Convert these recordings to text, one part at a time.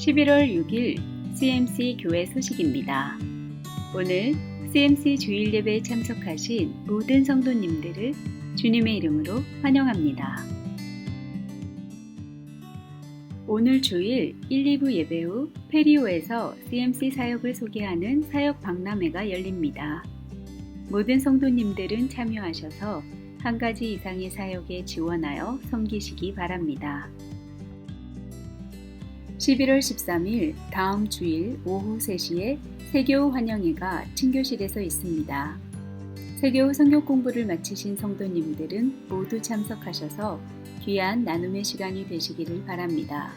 11월 6일 CMC 교회 소식입니다. 오늘 CMC 주일 예배에 참석하신 모든 성도님들을 주님의 이름으로 환영합니다. 오늘 주일 1, 2부 예배 후 페리오에서 CMC 사역을 소개하는 사역 박람회가 열립니다. 모든 성도님들은 참여하셔서 한 가지 이상의 사역에 지원하여 섬기시기 바랍니다. 11월 13일 다음 주일 오후 3시에 세교우 환영회가 친교실에서 있습니다. 세교우 성경 공부를 마치신 성도님들은 모두 참석하셔서 귀한 나눔의 시간이 되시기를 바랍니다.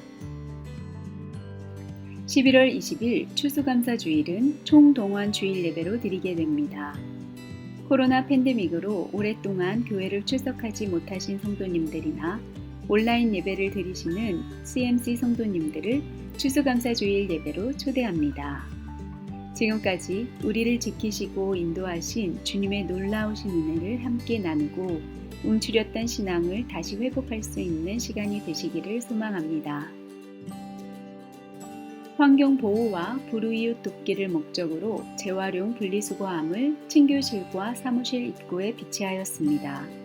11월 20일 추수감사 주일은 총동원 주일 예배로 드리게 됩니다. 코로나 팬데믹으로 오랫동안 교회를 출석하지 못하신 성도님들이나 온라인 예배를 드리시는 CMC 성도님들을 추수감사 주일 예배로 초대합니다. 지금까지 우리를 지키시고 인도하신 주님의 놀라우신 은혜를 함께 나누고 움츠렸던 신앙을 다시 회복할 수 있는 시간이 되시기를 소망합니다. 환경 보호와 불우이웃 돕기를 목적으로 재활용 분리수거함을 친교실과 사무실 입구에 비치하였습니다.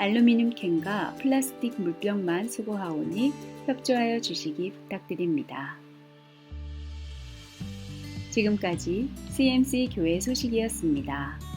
알루미늄 캔과 플라스틱 물병만 수거하오니 협조하여 주시기 부탁드립니다. 지금까지 CMC 교회 소식이었습니다.